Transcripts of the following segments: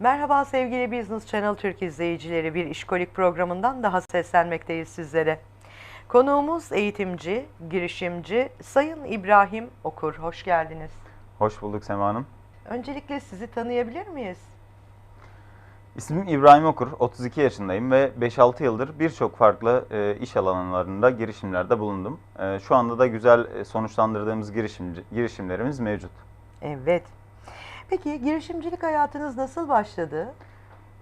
Merhaba sevgili Business Channel Türk izleyicileri. Bir işkolik programından daha seslenmekteyiz sizlere. Konuğumuz eğitimci, girişimci Sayın İbrahim Okur. Hoş geldiniz. Hoş bulduk Sema Hanım. Öncelikle sizi tanıyabilir miyiz? İsmim İbrahim Okur, 32 yaşındayım ve 5-6 yıldır birçok farklı e, iş alanlarında girişimlerde bulundum. E, şu anda da güzel e, sonuçlandırdığımız girişimci, girişimlerimiz mevcut. Evet. Peki girişimcilik hayatınız nasıl başladı?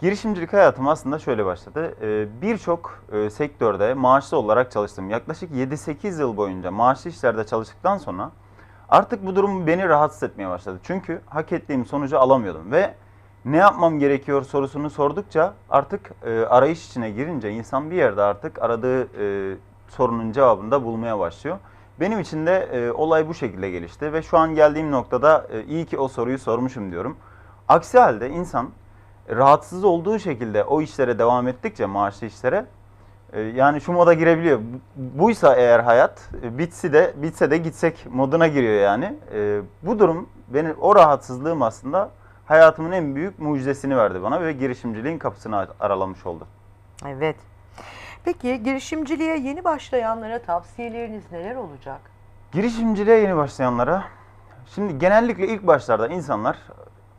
Girişimcilik hayatım aslında şöyle başladı. E, birçok e, sektörde maaşlı olarak çalıştım. Yaklaşık 7-8 yıl boyunca maaşlı işlerde çalıştıktan sonra artık bu durum beni rahatsız etmeye başladı. Çünkü hak ettiğim sonucu alamıyordum ve ne yapmam gerekiyor sorusunu sordukça artık e, arayış içine girince insan bir yerde artık aradığı e, sorunun cevabını da bulmaya başlıyor. Benim için de e, olay bu şekilde gelişti ve şu an geldiğim noktada e, iyi ki o soruyu sormuşum diyorum. Aksi halde insan rahatsız olduğu şekilde o işlere devam ettikçe maaşlı işlere e, yani şu moda girebiliyor. Bu- Buysa eğer hayat e, bitse de bitse de gitsek moduna giriyor yani. E, bu durum benim o rahatsızlığım aslında hayatımın en büyük mucizesini verdi bana ve girişimciliğin kapısını aralamış oldu. Evet. Peki girişimciliğe yeni başlayanlara tavsiyeleriniz neler olacak? Girişimciliğe yeni başlayanlara, şimdi genellikle ilk başlarda insanlar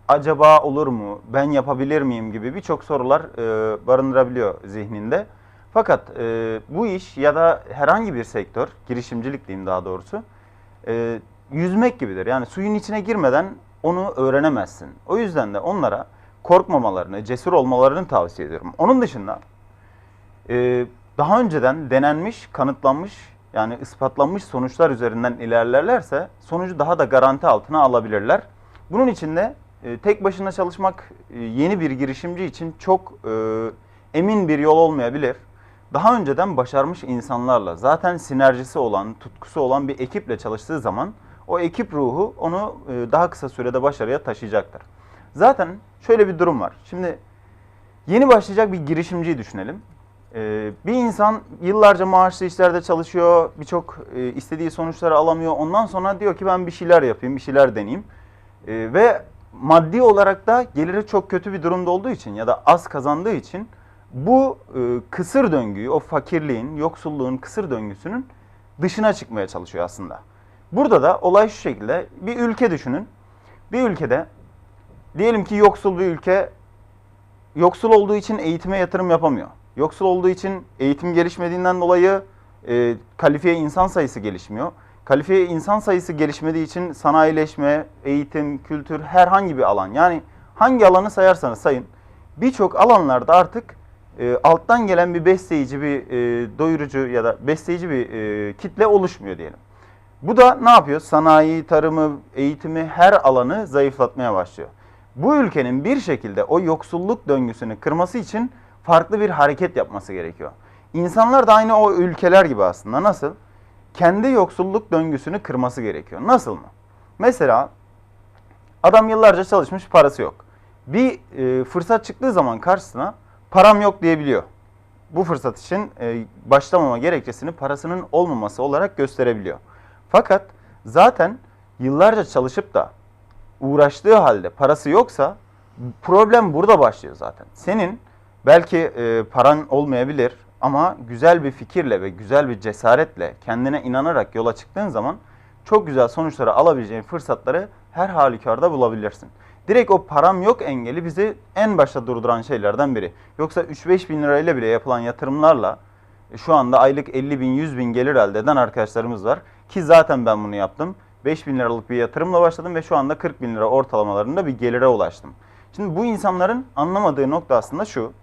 acaba olur mu, ben yapabilir miyim gibi birçok sorular e, barındırabiliyor zihninde. Fakat e, bu iş ya da herhangi bir sektör, girişimcilik diyeyim daha doğrusu, e, yüzmek gibidir. Yani suyun içine girmeden onu öğrenemezsin. O yüzden de onlara korkmamalarını, cesur olmalarını tavsiye ediyorum. Onun dışında ee, daha önceden denenmiş, kanıtlanmış yani ispatlanmış sonuçlar üzerinden ilerlerlerse sonucu daha da garanti altına alabilirler. Bunun için de e, tek başına çalışmak e, yeni bir girişimci için çok e, emin bir yol olmayabilir. Daha önceden başarmış insanlarla zaten sinerjisi olan, tutkusu olan bir ekiple çalıştığı zaman o ekip ruhu onu daha kısa sürede başarıya taşıyacaktır. Zaten şöyle bir durum var. Şimdi Yeni başlayacak bir girişimciyi düşünelim. Ee, bir insan yıllarca maaşlı işlerde çalışıyor, birçok e, istediği sonuçları alamıyor. Ondan sonra diyor ki ben bir şeyler yapayım, bir şeyler deneyeyim. Ee, ve maddi olarak da geliri çok kötü bir durumda olduğu için ya da az kazandığı için bu e, kısır döngüyü, o fakirliğin, yoksulluğun kısır döngüsünün dışına çıkmaya çalışıyor aslında. Burada da olay şu şekilde, bir ülke düşünün. Bir ülkede diyelim ki yoksul bir ülke yoksul olduğu için eğitime yatırım yapamıyor. Yoksul olduğu için eğitim gelişmediğinden dolayı e, kalifiye insan sayısı gelişmiyor. Kalifiye insan sayısı gelişmediği için sanayileşme, eğitim, kültür herhangi bir alan yani hangi alanı sayarsanız sayın birçok alanlarda artık e, alttan gelen bir besleyici, bir e, doyurucu ya da besleyici bir e, kitle oluşmuyor diyelim. Bu da ne yapıyor? Sanayi, tarımı, eğitimi her alanı zayıflatmaya başlıyor. Bu ülkenin bir şekilde o yoksulluk döngüsünü kırması için farklı bir hareket yapması gerekiyor. İnsanlar da aynı o ülkeler gibi aslında. Nasıl? Kendi yoksulluk döngüsünü kırması gerekiyor. Nasıl mı? Mesela adam yıllarca çalışmış parası yok. Bir e, fırsat çıktığı zaman karşısına param yok diyebiliyor. Bu fırsat için e, başlamama gerekçesini parasının olmaması olarak gösterebiliyor. Fakat zaten yıllarca çalışıp da uğraştığı halde parası yoksa problem burada başlıyor zaten. Senin belki e, paran olmayabilir ama güzel bir fikirle ve güzel bir cesaretle kendine inanarak yola çıktığın zaman çok güzel sonuçları alabileceğin fırsatları her halükarda bulabilirsin. Direkt o param yok engeli bizi en başta durduran şeylerden biri. Yoksa 3-5 bin lirayla bile yapılan yatırımlarla e, şu anda aylık 50 bin 100 bin gelir elde eden arkadaşlarımız var. Ki zaten ben bunu yaptım. 5 bin liralık bir yatırımla başladım ve şu anda 40 bin lira ortalamalarında bir gelire ulaştım. Şimdi bu insanların anlamadığı nokta aslında şu.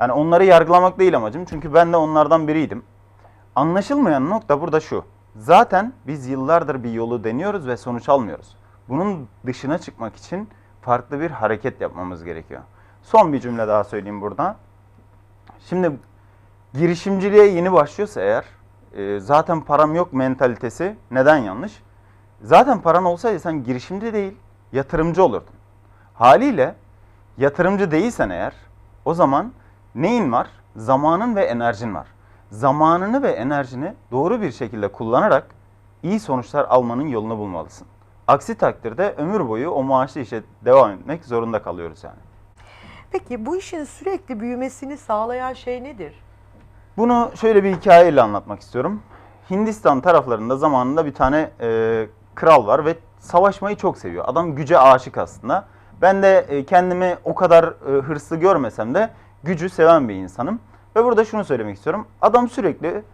Yani onları yargılamak değil amacım çünkü ben de onlardan biriydim. Anlaşılmayan nokta burada şu. Zaten biz yıllardır bir yolu deniyoruz ve sonuç almıyoruz. Bunun dışına çıkmak için farklı bir hareket yapmamız gerekiyor. Son bir cümle daha söyleyeyim burada. Şimdi girişimciliğe yeni başlıyorsa eğer e, zaten param yok mentalitesi neden yanlış? Zaten paran olsaydı sen girişimci değil yatırımcı olurdun. Haliyle yatırımcı değilsen eğer o zaman neyin var? Zamanın ve enerjin var. Zamanını ve enerjini doğru bir şekilde kullanarak iyi sonuçlar almanın yolunu bulmalısın. Aksi takdirde ömür boyu o maaşlı işe devam etmek zorunda kalıyoruz yani. Peki bu işin sürekli büyümesini sağlayan şey nedir? Bunu şöyle bir hikayeyle anlatmak istiyorum. Hindistan taraflarında zamanında bir tane e, kral var ve savaşmayı çok seviyor. Adam güce aşık aslında. Ben de e, kendimi o kadar e, hırslı görmesem de gücü seven bir insanım. Ve burada şunu söylemek istiyorum. Adam sürekli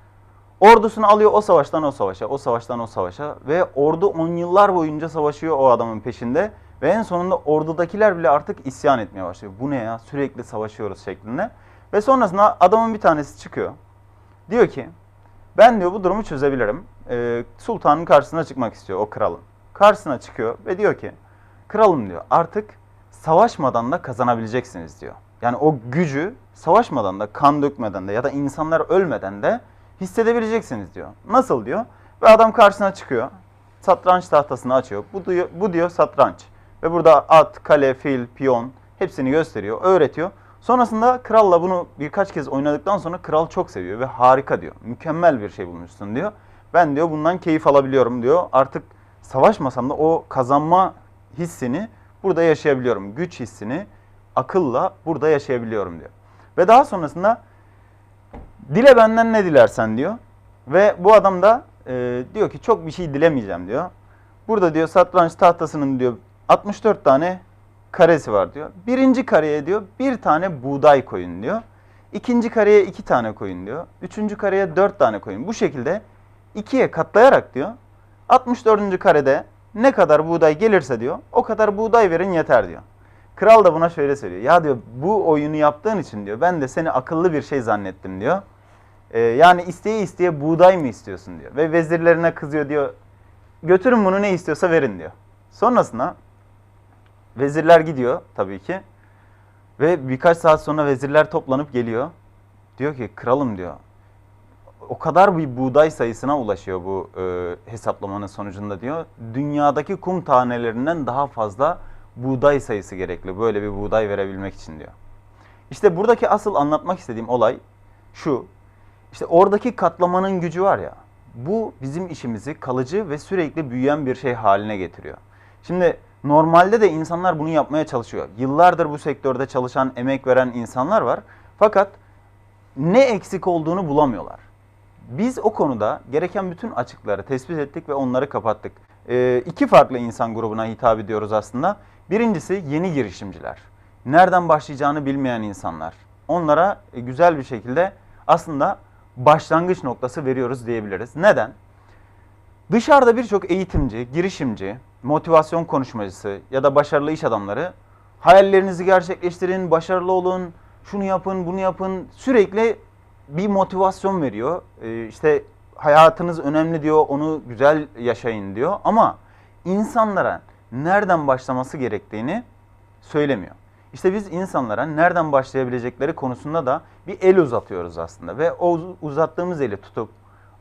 ordusunu alıyor o savaştan o savaşa, o savaştan o savaşa ve ordu on yıllar boyunca savaşıyor o adamın peşinde. Ve en sonunda ordudakiler bile artık isyan etmeye başlıyor. Bu ne ya sürekli savaşıyoruz şeklinde. Ve sonrasında adamın bir tanesi çıkıyor. Diyor ki ben diyor bu durumu çözebilirim. Ee, sultanın karşısına çıkmak istiyor o kralın. Karşısına çıkıyor ve diyor ki kralım diyor artık savaşmadan da kazanabileceksiniz diyor. Yani o gücü savaşmadan da kan dökmeden de ya da insanlar ölmeden de hissedebileceksiniz diyor. Nasıl diyor? Ve adam karşısına çıkıyor. Satranç tahtasını açıyor. Bu diyor, bu diyor satranç. Ve burada at, kale, fil, piyon hepsini gösteriyor, öğretiyor. Sonrasında kralla bunu birkaç kez oynadıktan sonra kral çok seviyor ve harika diyor. Mükemmel bir şey bulmuşsun diyor. Ben diyor bundan keyif alabiliyorum diyor. Artık savaşmasam da o kazanma hissini burada yaşayabiliyorum. Güç hissini akılla burada yaşayabiliyorum diyor. Ve daha sonrasında dile benden ne dilersen diyor. Ve bu adam da e, diyor ki çok bir şey dilemeyeceğim diyor. Burada diyor satranç tahtasının diyor 64 tane karesi var diyor. Birinci kareye diyor bir tane buğday koyun diyor. İkinci kareye iki tane koyun diyor. Üçüncü kareye dört tane koyun. Bu şekilde ikiye katlayarak diyor 64. karede ne kadar buğday gelirse diyor o kadar buğday verin yeter diyor. Kral da buna şöyle söylüyor. Ya diyor bu oyunu yaptığın için diyor ben de seni akıllı bir şey zannettim diyor. Ee, yani isteye isteye buğday mı istiyorsun diyor. Ve vezirlerine kızıyor diyor. Götürün bunu ne istiyorsa verin diyor. Sonrasında vezirler gidiyor tabii ki. Ve birkaç saat sonra vezirler toplanıp geliyor. Diyor ki kralım diyor. O kadar bir buğday sayısına ulaşıyor bu e, hesaplamanın sonucunda diyor. Dünyadaki kum tanelerinden daha fazla buğday sayısı gerekli böyle bir buğday verebilmek için diyor. İşte buradaki asıl anlatmak istediğim olay şu. İşte oradaki katlamanın gücü var ya. Bu bizim işimizi kalıcı ve sürekli büyüyen bir şey haline getiriyor. Şimdi normalde de insanlar bunu yapmaya çalışıyor. Yıllardır bu sektörde çalışan, emek veren insanlar var. Fakat ne eksik olduğunu bulamıyorlar. Biz o konuda gereken bütün açıkları tespit ettik ve onları kapattık. Ee, iki farklı insan grubuna hitap ediyoruz aslında. Birincisi yeni girişimciler. Nereden başlayacağını bilmeyen insanlar. Onlara e, güzel bir şekilde aslında başlangıç noktası veriyoruz diyebiliriz. Neden? Dışarıda birçok eğitimci, girişimci, motivasyon konuşmacısı ya da başarılı iş adamları hayallerinizi gerçekleştirin, başarılı olun, şunu yapın, bunu yapın sürekli bir motivasyon veriyor. Ee, işte hayatınız önemli diyor, onu güzel yaşayın diyor ama insanlara nereden başlaması gerektiğini söylemiyor. İşte biz insanlara nereden başlayabilecekleri konusunda da bir el uzatıyoruz aslında ve o uzattığımız eli tutup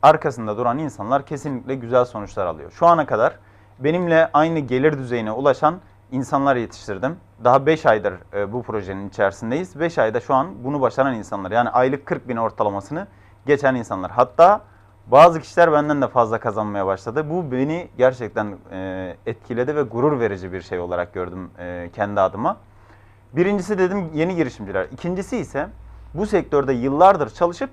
arkasında duran insanlar kesinlikle güzel sonuçlar alıyor. Şu ana kadar benimle aynı gelir düzeyine ulaşan insanlar yetiştirdim. Daha 5 aydır e, bu projenin içerisindeyiz. 5 ayda şu an bunu başaran insanlar yani aylık 40 bin ortalamasını geçen insanlar. Hatta bazı kişiler benden de fazla kazanmaya başladı. Bu beni gerçekten e, etkiledi ve gurur verici bir şey olarak gördüm e, kendi adıma. Birincisi dedim yeni girişimciler. İkincisi ise bu sektörde yıllardır çalışıp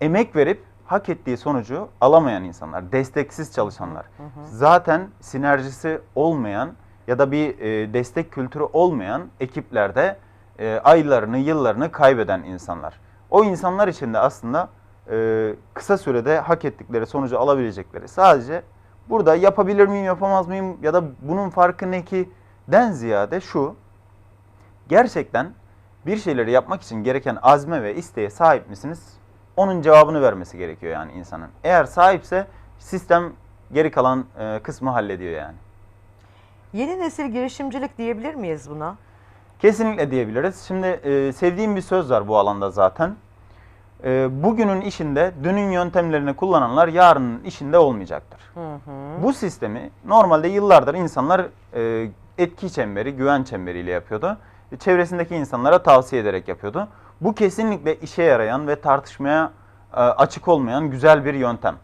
emek verip hak ettiği sonucu alamayan insanlar, desteksiz çalışanlar. Zaten sinerjisi olmayan ya da bir e, destek kültürü olmayan ekiplerde e, aylarını, yıllarını kaybeden insanlar. O insanlar için de aslında e, kısa sürede hak ettikleri sonucu alabilecekleri sadece burada yapabilir miyim, yapamaz mıyım ya da bunun farkı ne ki den ziyade şu gerçekten bir şeyleri yapmak için gereken azme ve isteğe sahip misiniz? Onun cevabını vermesi gerekiyor yani insanın. Eğer sahipse sistem geri kalan e, kısmı hallediyor yani. Yeni nesil girişimcilik diyebilir miyiz buna? Kesinlikle diyebiliriz. Şimdi e, sevdiğim bir söz var bu alanda zaten. E, bugünün işinde dünün yöntemlerini kullananlar yarının işinde olmayacaktır. Hı hı. Bu sistemi normalde yıllardır insanlar e, etki çemberi, güven çemberiyle yapıyordu. E, Çevresindeki insanlara tavsiye ederek yapıyordu. Bu kesinlikle işe yarayan ve tartışmaya e, açık olmayan güzel bir yöntem.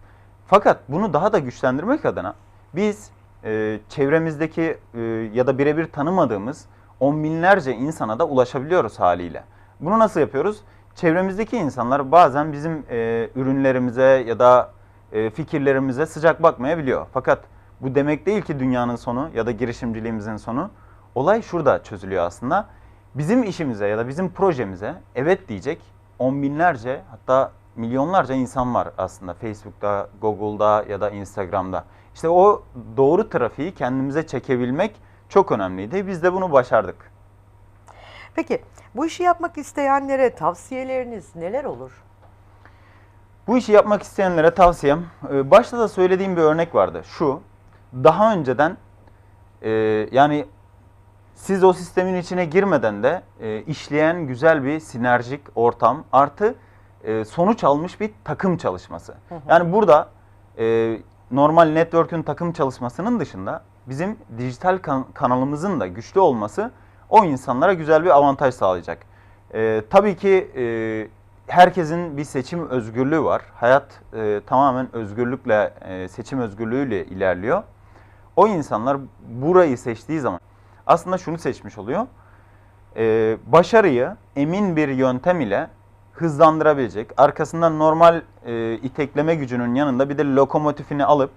Fakat bunu daha da güçlendirmek adına biz e, çevremizdeki e, ya da birebir tanımadığımız on binlerce insana da ulaşabiliyoruz haliyle. Bunu nasıl yapıyoruz? Çevremizdeki insanlar bazen bizim e, ürünlerimize ya da e, fikirlerimize sıcak bakmayabiliyor. Fakat bu demek değil ki dünyanın sonu ya da girişimciliğimizin sonu. Olay şurada çözülüyor aslında. Bizim işimize ya da bizim projemize evet diyecek on binlerce hatta milyonlarca insan var aslında Facebook'ta, Google'da ya da Instagram'da. İşte o doğru trafiği kendimize çekebilmek çok önemliydi. Biz de bunu başardık. Peki bu işi yapmak isteyenlere tavsiyeleriniz neler olur? Bu işi yapmak isteyenlere tavsiyem, e, başta da söylediğim bir örnek vardı. Şu, daha önceden e, yani siz o sistemin içine girmeden de e, işleyen güzel bir sinerjik ortam artı e, sonuç almış bir takım çalışması. Yani burada e, normal network'ün takım çalışmasının dışında bizim dijital kan- kanalımızın da güçlü olması o insanlara güzel bir avantaj sağlayacak. E, tabii ki e, herkesin bir seçim özgürlüğü var. Hayat e, tamamen özgürlükle, e, seçim özgürlüğüyle ilerliyor. O insanlar burayı seçtiği zaman aslında şunu seçmiş oluyor. E, başarıyı emin bir yöntem ile hızlandırabilecek, arkasından normal e, itekleme gücünün yanında bir de lokomotifini alıp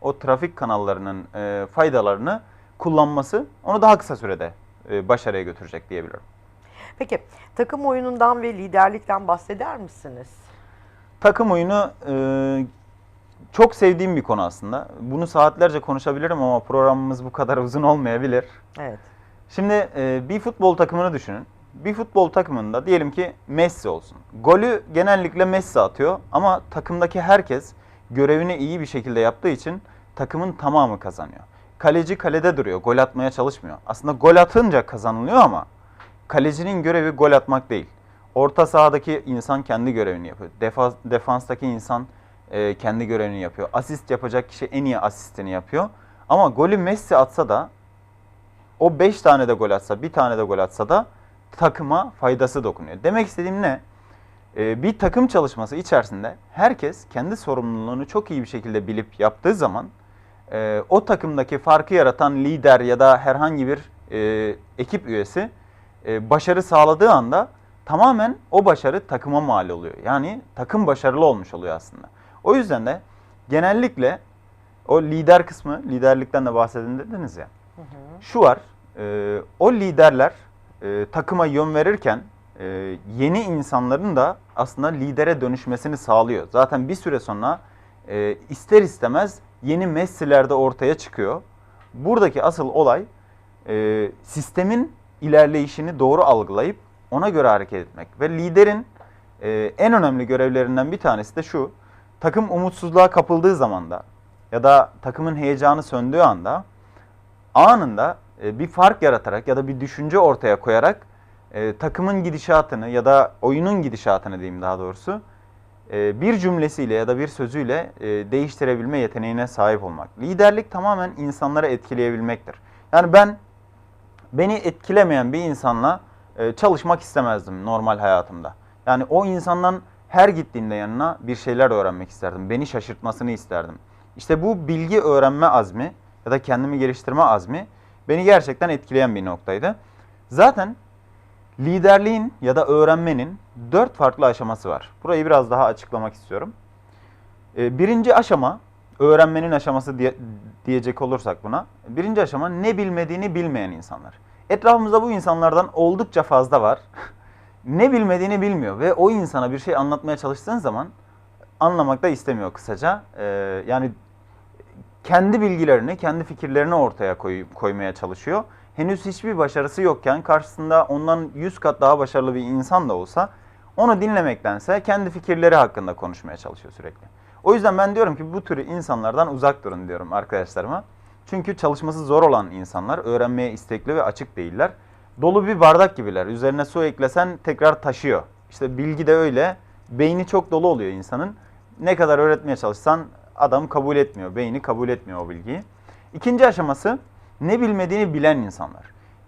o trafik kanallarının e, faydalarını kullanması onu daha kısa sürede başarıya götürecek diyebilirim. Peki takım oyunundan ve liderlikten bahseder misiniz? Takım oyunu e, çok sevdiğim bir konu aslında. Bunu saatlerce konuşabilirim ama programımız bu kadar uzun olmayabilir. Evet. Şimdi e, bir futbol takımını düşünün. Bir futbol takımında diyelim ki Messi olsun. Golü genellikle Messi atıyor ama takımdaki herkes görevini iyi bir şekilde yaptığı için takımın tamamı kazanıyor. Kaleci kalede duruyor, gol atmaya çalışmıyor. Aslında gol atınca kazanılıyor ama kalecinin görevi gol atmak değil. Orta sahadaki insan kendi görevini yapıyor. Defans, defanstaki insan e, kendi görevini yapıyor. Asist yapacak kişi en iyi asistini yapıyor. Ama golü Messi atsa da o 5 tane de gol atsa, bir tane de gol atsa da takıma faydası dokunuyor. Demek istediğim ne? Ee, bir takım çalışması içerisinde herkes kendi sorumluluğunu çok iyi bir şekilde bilip yaptığı zaman e, o takımdaki farkı yaratan lider ya da herhangi bir e, ekip üyesi e, başarı sağladığı anda tamamen o başarı takıma mal oluyor. Yani takım başarılı olmuş oluyor aslında. O yüzden de genellikle o lider kısmı, liderlikten de bahsedin dediniz ya. Şu var, e, o liderler e, takıma yön verirken e, yeni insanların da aslında lidere dönüşmesini sağlıyor. Zaten bir süre sonra e, ister istemez yeni Messi'ler de ortaya çıkıyor. Buradaki asıl olay e, sistemin ilerleyişini doğru algılayıp ona göre hareket etmek. Ve liderin e, en önemli görevlerinden bir tanesi de şu. Takım umutsuzluğa kapıldığı zaman da ya da takımın heyecanı söndüğü anda anında e, bir fark yaratarak ya da bir düşünce ortaya koyarak e, takımın gidişatını ya da oyunun gidişatını diyeyim daha doğrusu bir cümlesiyle ya da bir sözüyle e, değiştirebilme yeteneğine sahip olmak. Liderlik tamamen insanları etkileyebilmektir. Yani ben beni etkilemeyen bir insanla e, çalışmak istemezdim normal hayatımda. Yani o insandan her gittiğimde yanına bir şeyler öğrenmek isterdim. Beni şaşırtmasını isterdim. İşte bu bilgi öğrenme azmi ya da kendimi geliştirme azmi beni gerçekten etkileyen bir noktaydı. Zaten liderliğin ya da öğrenmenin dört farklı aşaması var. Burayı biraz daha açıklamak istiyorum. Ee, birinci aşama, öğrenmenin aşaması diye, diyecek olursak buna. Birinci aşama ne bilmediğini bilmeyen insanlar. Etrafımızda bu insanlardan oldukça fazla var. ne bilmediğini bilmiyor ve o insana bir şey anlatmaya çalıştığın zaman anlamak da istemiyor kısaca. Ee, yani kendi bilgilerini, kendi fikirlerini ortaya koy, koymaya çalışıyor. Henüz hiçbir başarısı yokken karşısında ondan 100 kat daha başarılı bir insan da olsa onu dinlemektense kendi fikirleri hakkında konuşmaya çalışıyor sürekli. O yüzden ben diyorum ki bu türü insanlardan uzak durun diyorum arkadaşlarıma. Çünkü çalışması zor olan insanlar öğrenmeye istekli ve açık değiller. Dolu bir bardak gibiler. Üzerine su eklesen tekrar taşıyor. İşte bilgi de öyle. Beyni çok dolu oluyor insanın. Ne kadar öğretmeye çalışsan adam kabul etmiyor. Beyni kabul etmiyor o bilgiyi. İkinci aşaması ne bilmediğini bilen insanlar.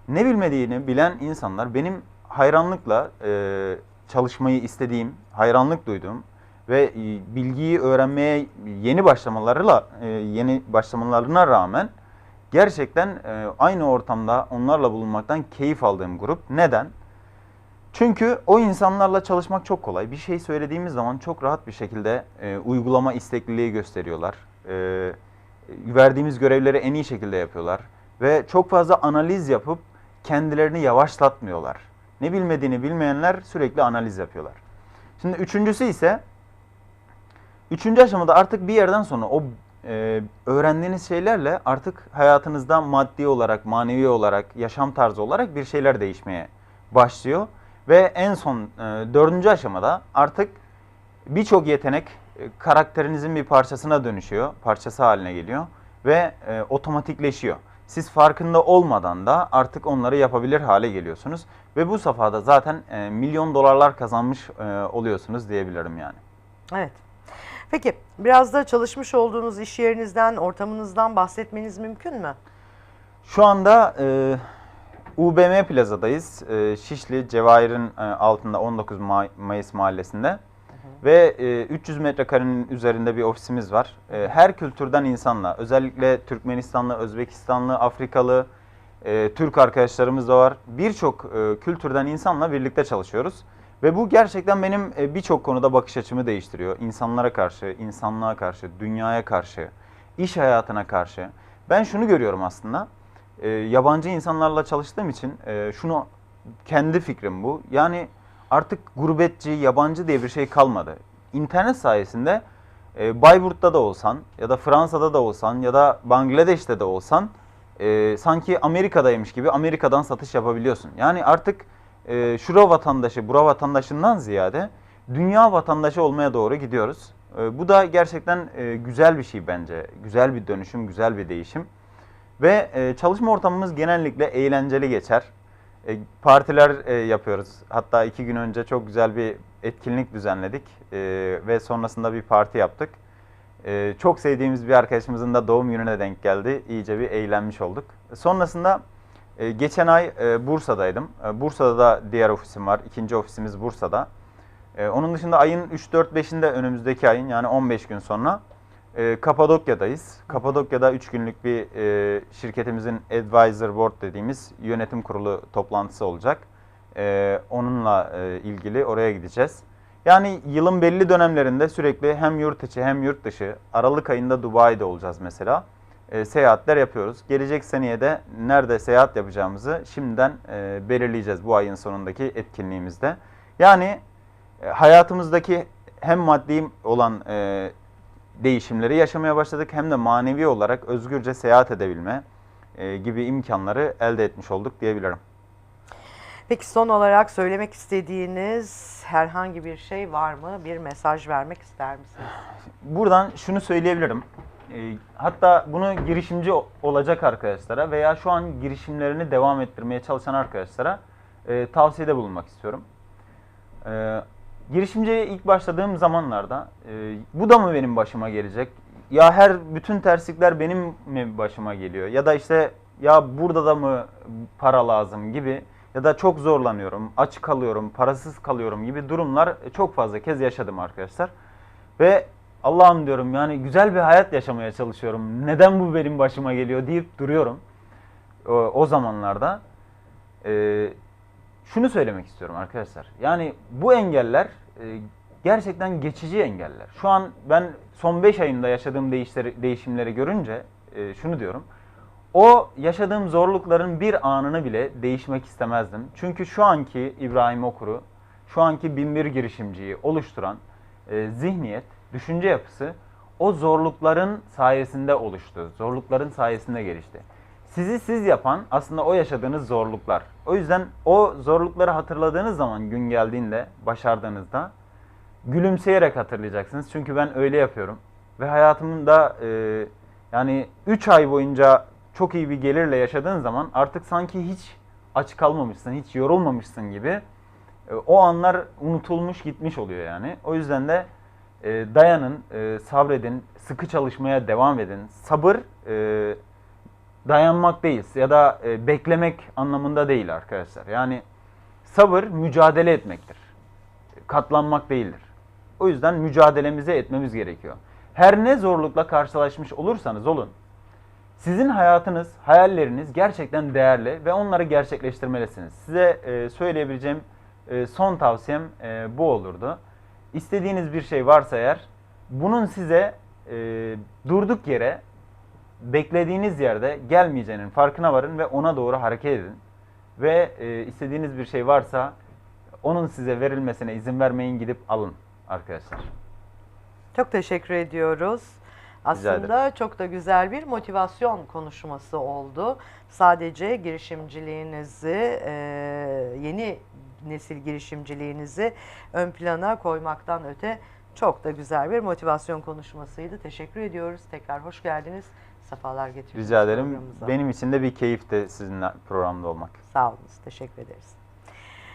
Ne bilmediğini bilen insanlar benim hayranlıkla e, çalışmayı istediğim, hayranlık duyduğum ve e, bilgiyi öğrenmeye yeni başlamalarıyla e, yeni başlamalarına rağmen gerçekten e, aynı ortamda onlarla bulunmaktan keyif aldığım grup. Neden? Çünkü o insanlarla çalışmak çok kolay. Bir şey söylediğimiz zaman çok rahat bir şekilde e, uygulama istekliliği gösteriyorlar. E, verdiğimiz görevleri en iyi şekilde yapıyorlar. Ve çok fazla analiz yapıp kendilerini yavaşlatmıyorlar. Ne bilmediğini bilmeyenler sürekli analiz yapıyorlar. Şimdi üçüncüsü ise üçüncü aşamada artık bir yerden sonra o e, öğrendiğiniz şeylerle artık hayatınızda maddi olarak, manevi olarak, yaşam tarzı olarak bir şeyler değişmeye başlıyor. Ve en son e, dördüncü aşamada artık birçok yetenek e, karakterinizin bir parçasına dönüşüyor, parçası haline geliyor ve e, otomatikleşiyor. Siz farkında olmadan da artık onları yapabilir hale geliyorsunuz ve bu safhada zaten e, milyon dolarlar kazanmış e, oluyorsunuz diyebilirim yani. Evet. Peki biraz da çalışmış olduğunuz iş yerinizden, ortamınızdan bahsetmeniz mümkün mü? Şu anda e, UBM Plaza'dayız. E, Şişli Cevahir'in e, altında 19 May- Mayıs mahallesinde. Ve e, 300 metrekarenin üzerinde bir ofisimiz var. E, her kültürden insanla, özellikle Türkmenistanlı, Özbekistanlı, Afrikalı, e, Türk arkadaşlarımız da var. Birçok e, kültürden insanla birlikte çalışıyoruz. Ve bu gerçekten benim e, birçok konuda bakış açımı değiştiriyor. İnsanlara karşı, insanlığa karşı, dünyaya karşı, iş hayatına karşı. Ben şunu görüyorum aslında. Yabancı insanlarla çalıştığım için şunu kendi fikrim bu. Yani artık gurbetçi, yabancı diye bir şey kalmadı. İnternet sayesinde e, Bayburt'ta da olsan ya da Fransa'da da olsan ya da Bangladeş'te de olsan e, sanki Amerika'daymış gibi Amerika'dan satış yapabiliyorsun. Yani artık e, şura vatandaşı, bura vatandaşından ziyade dünya vatandaşı olmaya doğru gidiyoruz. E, bu da gerçekten e, güzel bir şey bence. Güzel bir dönüşüm, güzel bir değişim. Ve e, çalışma ortamımız genellikle eğlenceli geçer. E, partiler e, yapıyoruz. Hatta iki gün önce çok güzel bir etkinlik düzenledik e, ve sonrasında bir parti yaptık. E, çok sevdiğimiz bir arkadaşımızın da doğum gününe denk geldi. İyice bir eğlenmiş olduk. Sonrasında e, geçen ay e, Bursa'daydım. E, Bursa'da da diğer ofisim var. İkinci ofisimiz Bursa'da. E, onun dışında ayın 3-4-5'inde önümüzdeki ayın yani 15 gün sonra e, Kapadokya'dayız. Kapadokya'da 3 günlük bir e, şirketimizin Advisor Board dediğimiz yönetim kurulu toplantısı olacak. E, onunla e, ilgili oraya gideceğiz. Yani yılın belli dönemlerinde sürekli hem yurt içi hem yurt dışı Aralık ayında Dubai'de olacağız mesela. E, seyahatler yapıyoruz. Gelecek seneye de nerede seyahat yapacağımızı şimdiden e, belirleyeceğiz bu ayın sonundaki etkinliğimizde. Yani e, hayatımızdaki hem maddi olan e, değişimleri yaşamaya başladık hem de manevi olarak özgürce seyahat edebilme e, gibi imkanları elde etmiş olduk diyebilirim. Peki son olarak söylemek istediğiniz herhangi bir şey var mı? Bir mesaj vermek ister misiniz? Buradan şunu söyleyebilirim. E, hatta bunu girişimci olacak arkadaşlara veya şu an girişimlerini devam ettirmeye çalışan arkadaşlara e, tavsiyede bulunmak istiyorum. E, girişimciye ilk başladığım zamanlarda e, bu da mı benim başıma gelecek? Ya her bütün terslikler benim mi başıma geliyor? Ya da işte ya burada da mı para lazım gibi ya da çok zorlanıyorum, aç kalıyorum, parasız kalıyorum gibi durumlar çok fazla kez yaşadım arkadaşlar. Ve Allah'ım diyorum yani güzel bir hayat yaşamaya çalışıyorum. Neden bu benim başıma geliyor deyip duruyorum. O, o zamanlarda. Ee, şunu söylemek istiyorum arkadaşlar. Yani bu engeller e, gerçekten geçici engeller. Şu an ben son 5 ayımda yaşadığım değişleri, değişimleri görünce e, şunu diyorum. O yaşadığım zorlukların bir anını bile değişmek istemezdim. Çünkü şu anki İbrahim Okur'u, şu anki binbir girişimciyi oluşturan e, zihniyet, düşünce yapısı o zorlukların sayesinde oluştu. Zorlukların sayesinde gelişti. Sizi siz yapan aslında o yaşadığınız zorluklar. O yüzden o zorlukları hatırladığınız zaman gün geldiğinde, başardığınızda gülümseyerek hatırlayacaksınız. Çünkü ben öyle yapıyorum. Ve hayatımda e, yani 3 ay boyunca çok iyi bir gelirle yaşadığın zaman artık sanki hiç aç kalmamışsın, hiç yorulmamışsın gibi e, o anlar unutulmuş gitmiş oluyor yani. O yüzden de e, dayanın, e, sabredin, sıkı çalışmaya devam edin. Sabır e, dayanmak değil ya da e, beklemek anlamında değil arkadaşlar. Yani sabır mücadele etmektir. Katlanmak değildir. O yüzden mücadelemizi etmemiz gerekiyor. Her ne zorlukla karşılaşmış olursanız olun, Sizin hayatınız, hayalleriniz gerçekten değerli ve onları gerçekleştirmelisiniz. Size e, söyleyebileceğim e, son tavsiyem bu olurdu. İstediğiniz bir şey varsa eğer bunun size durduk yere beklediğiniz yerde gelmeyeceğinin farkına varın ve ona doğru hareket edin. Ve e, istediğiniz bir şey varsa onun size verilmesine izin vermeyin gidip alın arkadaşlar. Çok teşekkür ediyoruz. Aslında çok da güzel bir motivasyon konuşması oldu. Sadece girişimciliğinizi, e, yeni nesil girişimciliğinizi ön plana koymaktan öte çok da güzel bir motivasyon konuşmasıydı. Teşekkür ediyoruz. Tekrar hoş geldiniz. Sefalar getirdiniz. Rica ederim. programımıza. Benim için de bir keyifti sizinle programda olmak. Sağ olunuz. Teşekkür ederiz.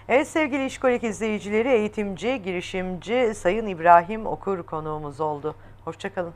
Evet sevgili İşkolik izleyicileri, eğitimci, girişimci Sayın İbrahim Okur konuğumuz oldu. Hoşçakalın.